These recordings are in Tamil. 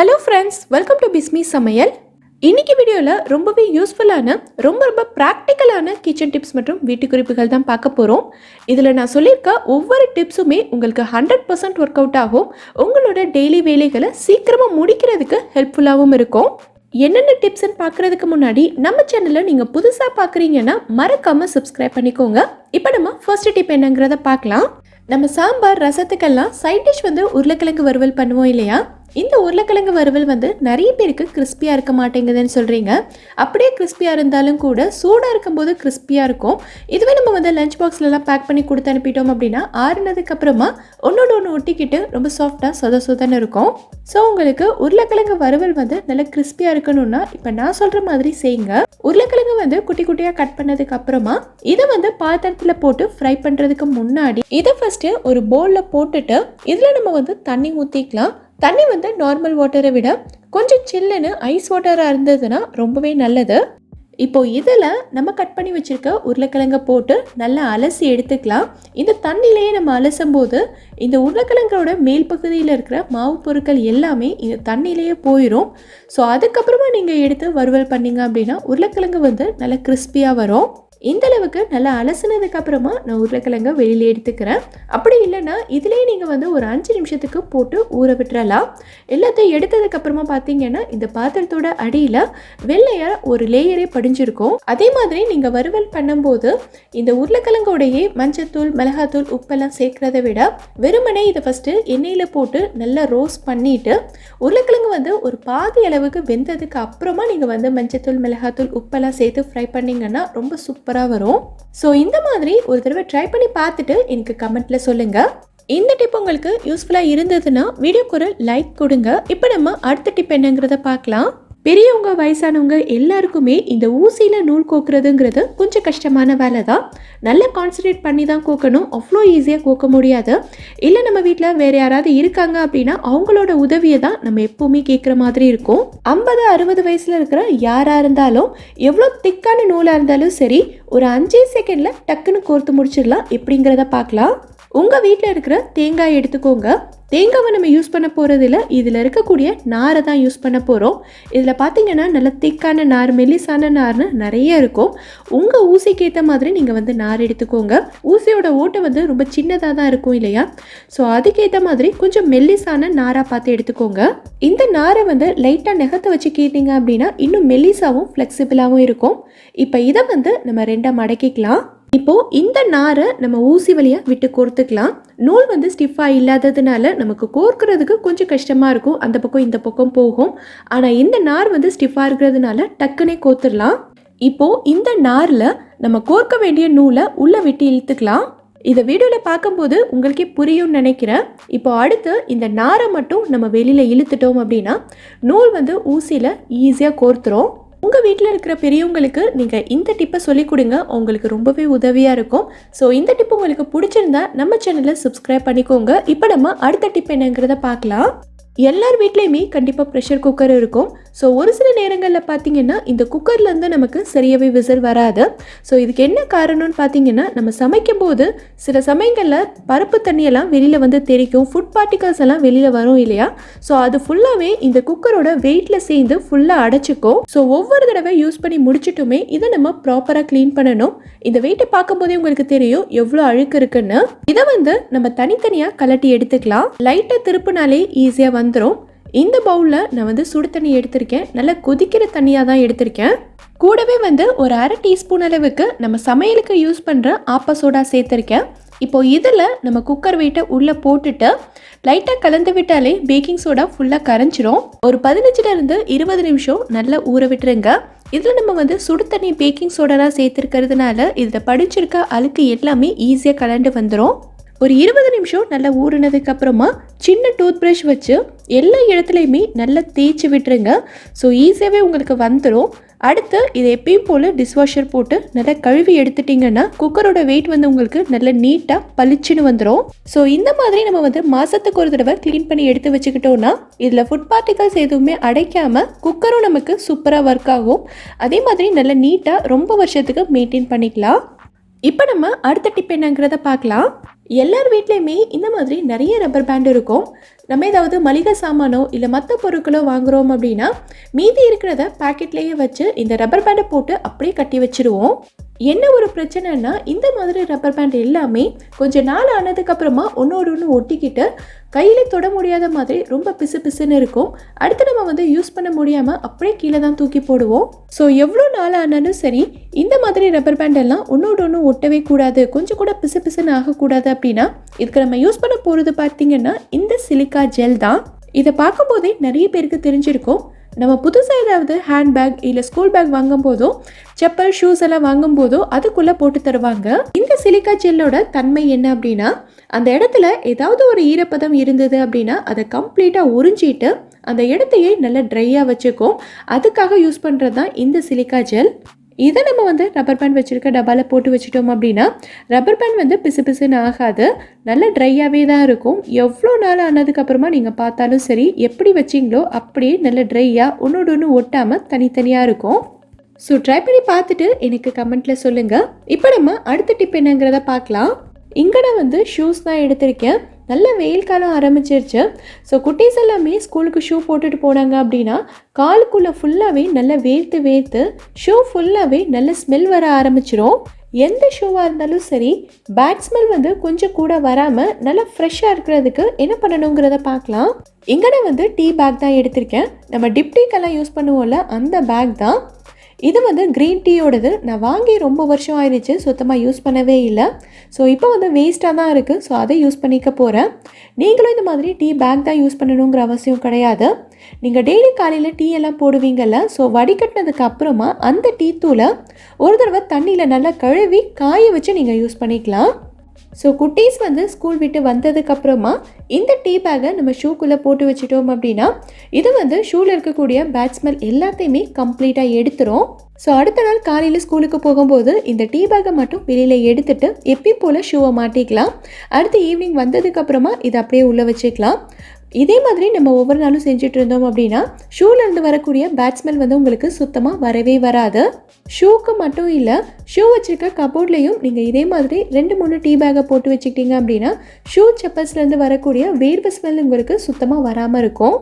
Hello friends welcome to Bismi சமையல் இன்னைக்கு வீடியோவில் ரொம்பவே யூஸ்ஃபுல்லான ரொம்ப ரொம்ப ப்ராக்டிக்கலான கிச்சன் டிப்ஸ் மற்றும் வீட்டு குறிப்புகள் தான் பார்க்க போகிறோம் இதில் நான் சொல்லியிருக்க ஒவ்வொரு டிப்ஸுமே உங்களுக்கு ஹண்ட்ரட் பர்சன்ட் ஒர்க் அவுட் ஆகும். உங்களோட டெய்லி வேலைகளை சீக்கிரமாக முடிக்கிறதுக்கு ஹெல்ப்ஃபுல்லாகவும் இருக்கும். என்னென்ன டிப்ஸ்ன்னு பார்க்குறதுக்கு முன்னாடி நம்ம சேனலில் நீங்கள் புதுசாக பார்க்குறீங்கன்னா மறக்காமல் சப்ஸ்கிரைப் பண்ணிக்கோங்க. இப்போ நம்ம ஃபர்ஸ்ட் டிப் என்னங்கிறத பார்க்கலாம். நம்ம சாம்பார் ரசத்துக்கெல்லாம் சைட் டிஷ் வந்து உருளைக்கிழங்கு வறுவல் பண்ணுவோம் இல்லையா? இந்த உருளைக்கிழங்கு வறுவல் வந்து நிறைய பேருக்கு கிறிஸ்பியாக இருக்க மாட்டேங்குதுன்னு சொல்கிறீங்க அப்படியே கிறிஸ்பியாக இருந்தாலும் கூட சூடாக இருக்கும்போது கிறிஸ்பியாக இருக்கும். இதுவே நம்ம வந்து லஞ்ச் பாக்ஸ்லலாம் பேக் பண்ணி கொடுத்து அனுப்பிட்டோம் அப்படின்னா ஆறுனதுக்கப்புறமா ஒன்றோட ஒன்று ஒட்டிக்கிட்டு ரொம்ப சாஃப்டாக சொத சொதன்னு இருக்கும். ஸோ உங்களுக்கு உருளைக்கிழங்கு வறுவல் வந்து நல்லா கிறிஸ்பியாக இருக்கணும்னா இப்போ நான் சொல்கிற மாதிரி செய்யுங்க. உருளைக்கிழங்கு வந்து குட்டி குட்டியாக கட் பண்ணதுக்கு அப்புறமா இதை வந்து பாத்திரத்தில் போட்டு ஃப்ரை பண்ணுறதுக்கு முன்னாடி இதை ஃபஸ்ட்டு ஒரு பவுலில் போட்டுட்டு இதில் நம்ம வந்து தண்ணி ஊற்றிக்கலாம் தண்ணி வந்து நார்மல் வாட்டரை விட கொஞ்சம் சில்லுன்னு ஐஸ் வாட்டராக இருந்ததுன்னா ரொம்பவே நல்லது. இப்போ இதில் நம்ம கட் பண்ணி வச்சுருக்க உருளைக்கிழங்க போட்டு நல்லா அலசி எடுத்துக்கலாம். இந்த தண்ணியிலேயே நம்ம அலசும் போது இந்த உருளைக்கிழங்கோட மேல் பகுதியில் இருக்கிற மாவு பொருட்கள் எல்லாமே இந்த தண்ணியிலேயே போயிடும் ஸோ அதுக்கப்புறமா நீங்கள் எடுத்து வறுவல் பண்ணிங்க அப்படின்னா உருளைக்கிழங்கு வந்து நல்லா கிறிஸ்பியாக வரும். இந்த அளவுக்கு நல்லா அலசினதுக்கு அப்புறமா நான் உருளைக்கிழங்க வெளியில் எடுத்துக்கிறேன். அப்படி இல்லைன்னா இதுலேயே நீங்கள் வந்து ஒரு அஞ்சு நிமிஷத்துக்கு போட்டு ஊற விட்டுறலாம். எல்லாத்தையும் எடுத்ததுக்கு அப்புறமா பார்த்தீங்கன்னா இந்த பாத்திரத்தோட அடியில் வெள்ளையாக ஒரு லேயரே படிஞ்சிருக்கும். அதே மாதிரி நீங்கள் வறுவல் பண்ணும்போது இந்த உருளைக்கிழங்கோடையே மஞ்சத்தூள் மிளகாத்தூள் உப்பெல்லாம் சேர்க்குறத விட வெறுமனே இதை ஃபஸ்ட்டு எண்ணெயில் போட்டு நல்லா ரோஸ்ட் பண்ணிட்டு உருளைக்கிழங்கு வந்து ஒரு பாதி அளவுக்கு வெந்ததுக்கு அப்புறமா நீங்கள் வந்து மஞ்சத்தூள் மிளகாத்தூள் உப்பெல்லாம் சேர்த்து ஃப்ரை பண்ணிங்கன்னா ரொம்ப சூப்பராக வரும். ஸோ இந்த மாதிரி ஒரு தடவை ட்ரை பண்ணி பார்த்துட்டு எனக்கு கமெண்ட்டில் சொல்லுங்கள் இந்த டிப் உங்களுக்கு யூஸ்ஃபுல்லாக இருந்ததுன்னா வீடியோக்கு ஒரு லைக் கொடுங்க. இப்போ நம்ம அடுத்த டிப் என்னங்கிறத பார்க்கலாம். பெரியவங்க வயசானவங்க எல்லாருக்குமே இந்த ஊசியில் நூல் கோக்குறதுங்கிறது கொஞ்சம் கஷ்டமான வேலை தான். நல்லா கான்சன்ட்ரேட் பண்ணி தான் கோக்கணும். அவ்வளோ ஈஸியாக கோக்க முடியாது. இல்லை நம்ம வீட்டில் வேறு யாராவது இருக்காங்க அப்படின்னா அவங்களோட உதவியை தான் நம்ம எப்போவுமே கேட்குற மாதிரி இருக்கும். ஐம்பது அறுபது வயசில் இருக்கிற யாராக இருந்தாலும் எவ்வளோ திக்கான நூலாக இருந்தாலும் சரி ஒரு அஞ்சே செகண்டில் டக்குன்னு கோர்த்து முடிச்சிடலாம். எப்படிங்கிறத பார்க்கலாம். உங்கள் வீட்டில் இருக்கிற தேங்காய் எடுத்துக்கோங்க. தேங்காவை நம்ம யூஸ் பண்ண போகிறதில்ல இதில் இருக்கக்கூடிய நாரை தான் யூஸ் பண்ண போகிறோம் இதில் பார்த்தீங்கன்னா நல்ல திக்கான நார் மெல்லிசான நார்னு நிறைய இருக்கும். உங்கள் ஊசிக்கு ஏற்ற மாதிரி நீங்கள் வந்து நார் எடுத்துக்கோங்க. ஊசியோட ஓட்டை வந்து ரொம்ப சின்னதாக தான் இருக்கும் இல்லையா? ஸோ அதுக்கேற்ற மாதிரி கொஞ்சம் மெல்லிசான நாராக பார்த்து எடுத்துக்கோங்க. இந்த நாரை வந்து லைட்டாக நெகத்தை வச்சு கேட்டீங்க அப்படின்னா இன்னும் மெல்லிசாவும் ஃப்ளெக்சிபிளாகவும் இருக்கும். இப்போ இதை வந்து நம்ம ரெண்டாக மடக்கிக்கலாம். இப்போ இந்த நாரை நம்ம ஊசி வழியாக விட்டு கோர்த்துக்கலாம் நூல் வந்து ஸ்டிஃபாக இல்லாததுனால நமக்கு கோர்க்கிறதுக்கு கொஞ்சம் கஷ்டமாக இருக்கும். அந்த பக்கம் இந்த பக்கம் போகும். ஆனால் இந்த நார் வந்து ஸ்டிஃபாக இருக்கிறதுனால டக்குனே கோத்துடலாம் இப்போ இந்த நாரில் நம்ம கோர்க்க வேண்டிய நூலை உள்ளே விட்டு இழுத்துக்கலாம். இதை வீடியோவில் பார்க்கும்போது உங்களுக்கே புரியும்னு நினைக்கிறேன். இப்போ அடுத்து இந்த நாரை மட்டும் நம்ம வெளியில் இழுத்துட்டோம் அப்படின்னா நூல் வந்து ஊசியில் ஈஸியாக கோர்த்துரும். உங்கள் வீட்டில் இருக்கிற பெரியவங்களுக்கு நீங்கள் இந்த டிப்பை சொல்லிக் கொடுங்க. உங்களுக்கு ரொம்பவே உதவியாக இருக்கும். ஸோ இந்த டிப் உங்களுக்கு பிடிச்சிருந்தா நம்ம சேனலை சப்ஸ்கிரைப் பண்ணிக்கோங்க. இப்போ நம்ம அடுத்த டிப் என்னங்கிறத பார்க்கலாம். எல்லார் வீட்லேயுமே கண்டிப்பாக ப்ரெஷர் குக்கர் இருக்கும். ஸோ ஒரு சில நேரங்களில் பார்த்தீங்கன்னா இந்த குக்கர்லேருந்து நமக்கு சரியாகவே விசில் வராது. ஸோ இதுக்கு என்ன காரணம்னு பார்த்தீங்கன்னா நம்ம சமைக்கும் போது சில சமயங்களில் பருப்பு தண்ணியெல்லாம் வெளியில் வந்து தெரிக்கும் ஃபுட் பார்ட்டிகல்ஸ் எல்லாம் வெளியில் வரும் இல்லையா? ஸோ அது ஃபுல்லாகவே இந்த குக்கரோட வெயிட்டில் சேர்ந்து ஃபுல்லாக அடைச்சிக்கும். ஸோ ஒவ்வொரு தடவை யூஸ் பண்ணி முடிச்சிட்டுமே இதை நம்ம ப்ராப்பராக க்ளீன் பண்ணணும். இந்த வெயிட்டை பார்க்கும்போதே உங்களுக்கு தெரியும் எவ்வளோ அழுக்கு இருக்குன்னு. இதை வந்து நம்ம தனித்தனியாக கலட்டி எடுத்துக்கலாம். லைட்டாக திருப்பினாலே ஈஸியாக வந்துடும் இந்த பவுலில் நான் வந்து சுடு தண்ணி எடுத்திருக்கேன். நல்லா கொதிக்கிற தண்ணியாக தான் எடுத்திருக்கேன். கூடவே வந்து ஒரு அரை டீஸ்பூன் அளவுக்கு நம்ம சமையலுக்கு யூஸ் பண்ணுற ஆப்ப சோடா சேர்த்துருக்கேன். இப்போ இதில் நம்ம குக்கர் வெயிட்டை உள்ளே போட்டுட்டு லைட்டாக கலந்து விட்டாலே பேக்கிங் சோடா ஃபுல்லாக கரைஞ்சிரும். ஒரு பதினஞ்சுலேருந்து இருபது நிமிஷம் நல்லா ஊற விட்டுருங்க. இதில் நம்ம வந்து சுடு தண்ணி பேக்கிங் சோடாலாம் சேர்த்துருக்கிறதுனால இதில் படிச்சிருக்க அழுக்கு எல்லாமே ஈஸியாக கலண்டு வந்துடும் ஒரு இருபது நிமிஷம் நல்லா ஊறினதுக்கு அப்புறமா சின்ன டூத் ப்ரஷ் வச்சு எல்லா இடத்துலையுமே நல்லா தேய்ச்சி விட்டுருங்க. ஸோ ஈஸியாகவே உங்களுக்கு வந்துடும் அடுத்து இதை எப்பயும் போல் டிஷ்வாஷர் போட்டு நல்லா கழுவி எடுத்துட்டிங்கன்னா குக்கரோட வெயிட் வந்து உங்களுக்கு நல்ல நீட்டாக பளிச்சுன்னு வந்துடும் ஸோ இந்த மாதிரி நம்ம வந்து மாதத்துக்கு ஒரு தடவை க்ளீன் பண்ணி எடுத்து வச்சுக்கிட்டோன்னா இதில் ஃபுட் பார்ட்டிகல்ஸ் எதுவுமே அடைக்காமல் குக்கரும் நமக்கு சூப்பராக ஒர்க் ஆகும். அதே மாதிரி நல்ல நீட்டாக ரொம்ப வருஷத்துக்கு மெயின்டைன் பண்ணிக்கலாம். இப்போ நம்ம அடுத்த டிப் என்னங்கிறத பார்க்கலாம். எல்லார் வீட்லேயுமே இந்த மாதிரி நிறைய ரப்பர் பேண்ட் இருக்கும். நம்ம ஏதாவது மளிகை சாமானோ இல்லை மற்ற பொருட்களோ வாங்குகிறோம் அப்படின்னா மீதி இருக்கிறத பாக்கெட்லேயே வச்சு இந்த ரப்பர் பேண்டை போட்டு அப்படியே கட்டி வச்சிருவோம். என்ன ஒரு பிரச்சனைனா இந்த மாதிரி ரப்பர் பேண்ட் எல்லாமே கொஞ்சம் நாள் ஆனதுக்கப்புறமா ஒன்றோடு ஒன்று ஒட்டிக்கிட்டு கையில் தொட முடியாத மாதிரி ரொம்ப பிசு பிசுன்னு இருக்கும். அடுத்து நம்ம வந்து யூஸ் பண்ண முடியாமல் அப்படியே கீழே தான் தூக்கி போடுவோம். ஸோ எவ்வளோ நாள் ஆனாலும் சரி இந்த மாதிரி ரப்பர் பேண்ட் எல்லாம் ஒன்றோடு ஒன்று ஒட்டவே கூடாது. கொஞ்சம் கூட பிசு பிசுன்னு ஆகக்கூடாது அப்படின்னா இதுக்கு நம்ம யூஸ் பண்ண போகிறது பார்த்திங்கன்னா இந்த சிலிக்கா ஜெல் தான். இதை பார்க்கும்போதே நிறைய பேருக்கு தெரிஞ்சிருக்கும். நம்ம புதுசாக ஏதாவது ஹேண்ட்பேக் இல்லை ஸ்கூல் பேக் வாங்கும் போதோ செப்பல் ஷூஸ் எல்லாம் வாங்கும் போதோ அதுக்குள்ளே போட்டு தருவாங்க. இந்த சிலிக்கா ஜெல்லோட தன்மை என்ன அப்படின்னா அந்த இடத்துல ஏதாவது ஒரு ஈரப்பதம் இருந்தது அப்படின்னா அதை கம்ப்ளீட்டாக உறிஞ்சிட்டு அந்த இடத்தையே நல்லா ட்ரையாக வச்சுக்கும். அதுக்காக யூஸ் பண்ணுறது தான் இந்த சிலிக்கா ஜெல் இதை நம்ம வந்து ரப்பர் பேண்ட் வச்சுருக்க டப்பாவில் போட்டு வச்சுட்டோம் அப்படின்னா ரப்பர் பேண்ட் வந்து பிசு பிசுன்னு ஆகாது. நல்ல ட்ரையாகவே தான் இருக்கும். எவ்வளோ நாள் ஆனதுக்கப்புறமா நீங்கள் பார்த்தாலும் சரி எப்படி வச்சிங்களோ அப்படியே நல்ல ட்ரையாக ஒன்றோடு ஒன்று ஒட்டாமல் தனித்தனியாக இருக்கும். ஸோ ட்ரை பண்ணி பார்த்துட்டு எனக்கு கமெண்ட்டில் சொல்லுங்கள் இப்போ நம்ம அடுத்த டிப் என்னங்கிறத பார்க்கலாம். இங்கே நான் வந்து ஷூஸ் தான் எடுத்திருக்கேன். நல்ல வெயில் காலம் ஆரம்பிச்சிருச்சு. ஸோ குட்டீஸ் எல்லாமே ஸ்கூலுக்கு ஷூ போட்டுட்டு போனாங்க அப்படின்னா காலுக்குள்ளே ஃபுல்லாகவே நல்லா வேர்த்து வேர்த்து ஷூ ஃபுல்லாகவே நல்ல ஸ்மெல் வர ஆரம்பிச்சிரும். எந்த ஷூவாக இருந்தாலும் சரி பேட் ஸ்மெல் வந்து கொஞ்சம் கூட வராமல் நல்லா ஃப்ரெஷ்ஷாக இருக்கிறதுக்கு என்ன பண்ணணுங்கிறத பார்க்கலாம். இங்கே வந்து டீ பேக் தான் எடுத்திருக்கேன். நம்ம டிப்டிக்கெல்லாம் யூஸ் பண்ணுவோம்ல அந்த பேக் தான். இது வந்து க்ரீன் டீயோடது நான் வாங்கி ரொம்ப வருஷம் ஆயிடுச்சு சுத்தமாக யூஸ் பண்ணவே இல்லை. ஸோ இப்போ வந்து வேஸ்ட்டாக தான் இருக்குது ஸோ அதை யூஸ் பண்ணிக்க போகிறேன் நீங்களும் இந்த மாதிரி டீ பேக் தான் யூஸ் பண்ணணுங்கிற அவசியம் கிடையாது. நீங்கள் டெய்லி காலையில் டீ எல்லாம் போடுவீங்கள்ல ஸோ வடிகட்டினதுக்கு அப்புறமா அந்த டீ தூளை ஒரு தடவை தண்ணியில் நல்லா கழுவி காய வச்சு நீங்கள் யூஸ் பண்ணிக்கலாம். ஸோ குட்டீஸ் வந்து ஸ்கூல் விட்டு வந்ததுக்கப்புறமா இந்த டீ பேக்கை நம்ம ஷூக்குள்ளே போட்டு வச்சுட்டோம் அப்படின்னா இது வந்து ஷூவில் இருக்கக்கூடிய பேட் ஸ்மெல் எல்லாத்தையுமே கம்ப்ளீட்டாக எடுத்துரும். ஸோ அடுத்த நாள் காலையில் ஸ்கூலுக்கு போகும்போது இந்த டீ பேக்கை மட்டும் வெளியில் எடுத்துட்டு எப்பயும் போல் ஷூவை மாட்டிக்கலாம். அடுத்து ஈவினிங் வந்ததுக்கப்புறமா இதை அப்படியே உள்ளே வச்சுக்கலாம். இதே மாதிரி நம்ம ஒவ்வொரு நாளும் செஞ்சுட்டு இருந்தோம் அப்படின்னா ஷூலேருந்து வரக்கூடிய பேட் ஸ்மெல் வந்து உங்களுக்கு சுத்தமாக வரவே வராது. ஷூக்கு மட்டும் இல்லை ஷூ வச்சுருக்க கபோர்ட்லேயும் நீங்கள் இதே மாதிரி ரெண்டு மூணு டீ பேக்கை போட்டு வச்சுக்கிட்டீங்க அப்படின்னா ஷூ செப்பல்ஸ்லேருந்து வரக்கூடிய வேர்வை ஸ்மெல் உங்களுக்கு சுத்தமாக வராமல் இருக்கும்.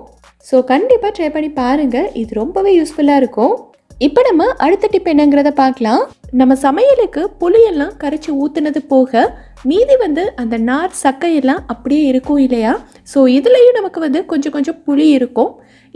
ஸோ கண்டிப்பாக ட்ரை பண்ணி பாருங்கள் இது ரொம்பவே யூஸ்ஃபுல்லாக இருக்கும். இப்போ நம்ம அடுத்த டிப் என்னங்கிறத பார்க்கலாம். நம்ம சமையலுக்கு புளியெல்லாம் கரைச்சி ஊற்றுனது போக மீதி வந்து அந்த நார் சக்கையெல்லாம் அப்படியே இருக்கும் இல்லையா? ஸோ இதுலேயும் நமக்கு வந்து கொஞ்சம் கொஞ்சம் புளி இருக்கும்.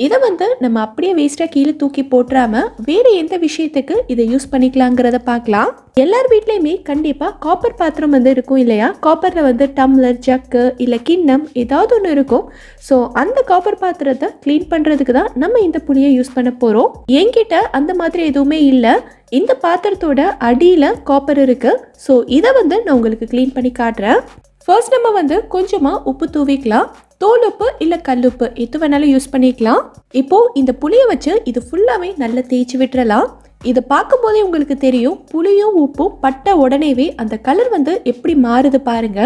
இதை வந்து நம்ம அப்படியே வேஸ்ட்டாக கீழே தூக்கி போட்டுறாம வேறு எந்த விஷயத்துக்கு இதை யூஸ் பண்ணிக்கலாங்கிறத பார்க்கலாம். எல்லார் வீட்லேயுமே கண்டிப்பாக காப்பர் பாத்திரம் வந்து இருக்கும் இல்லையா? காப்பரில் வந்து டம்ளர் ஜக்கு இல்லை கிண்ணம் ஏதாவது ஒன்று இருக்கும். ஸோ அந்த காப்பர் பாத்திரத்தை க்ளீன் பண்ணுறதுக்கு தான் நம்ம இந்த புளியை யூஸ் பண்ண போகிறோம் என்கிட்ட அந்த மாதிரி எதுவுமே இல்லை. இந்த பாத்திரத்தோட அடியில் காப்பர் இருக்குது ஸோ இதை வந்து நான் உங்களுக்கு க்ளீன் பண்ணி காட்டுறேன். ஃபர்ஸ்ட் நம்ம வந்து கொஞ்சமாக உப்பு தூவிக்கலாம். தோல் உப்பு இல்லை கல்லுப்பு எது வேணாலும் யூஸ் பண்ணிக்கலாம். இப்போது இந்த புளியை வச்சு இது ஃபுல்லாகவே நல்லா தேய்ச்சி விட்டுறலாம். இதை பார்க்கும்போதே உங்களுக்கு தெரியும் புளியும் உப்பும் பட்ட உடனேவே அந்த கலர் வந்து எப்படி மாறுது பாருங்க.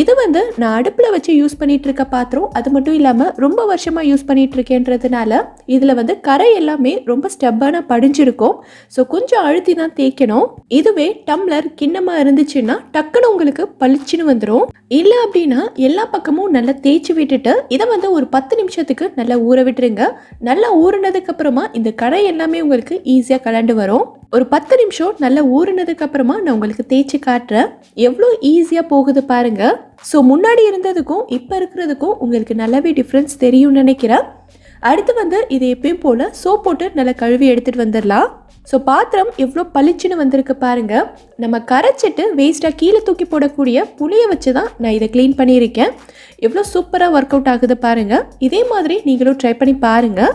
இது வந்து நான் அடுப்பில் வச்சு யூஸ் பண்ணிட்டு இருக்க பாத்திரம். அது மட்டும் இல்லாமல் ரொம்ப வருஷமாக யூஸ் பண்ணிட்டு இருக்கேன்றதுனால இதில் வந்து கரை எல்லாமே ரொம்ப ஸ்டெப்பான படிஞ்சிருக்கும். ஸோ கொஞ்சம் அழுத்தி தான் தேய்க்கணும். இதுவே டம்ளர் கிண்ணமாக இருந்துச்சுன்னா டக்குன்னு உங்களுக்கு பளிச்சுன்னு வந்துடும் இல்லை அப்படின்னா எல்லா பக்கமும் நல்லா தேய்ச்சி விட்டுட்டு இதை வந்து ஒரு பத்து நிமிஷத்துக்கு நல்லா ஊற விட்டுருங்க. நல்லா ஊறினதுக்கு அப்புறமா இந்த கடை எல்லாமே உங்களுக்கு ஈஸியாக கலண்டு வரும். ஒரு பத்து நிமிஷம் நல்லா ஊறினதுக்கு அப்புறமா நான் உங்களுக்கு தேய்ச்சி காட்டுறேன். எவ்வளோ ஈஸியாக போகுது பாருங்கள் ஸோ முன்னாடி இருந்ததுக்கும் இப்போ இருக்கிறதுக்கும் உங்களுக்கு நல்லாவே டிஃப்ரென்ஸ் தெரியும்னு நினைக்கிறேன். அடுத்து வந்து இது எப்பயும் போல் சோப் போட்டு நல்லா கழுவி எடுத்துகிட்டு வந்துடலாம். ஸோ பாத்திரம் எவ்வளோ பளிச்சுன்னு வந்திருக்கு பாருங்கள் நம்ம கரைச்சிட்டு வேஸ்ட்டாக கீழே தூக்கி போடக்கூடிய புளியை வச்சு தான் நான் இதை க்ளீன் பண்ணியிருக்கேன். எவ்வளோ சூப்பராக ஒர்க் அவுட் ஆகுது பாருங்கள் இதே மாதிரி நீங்களும் ட்ரை பண்ணி பாருங்கள்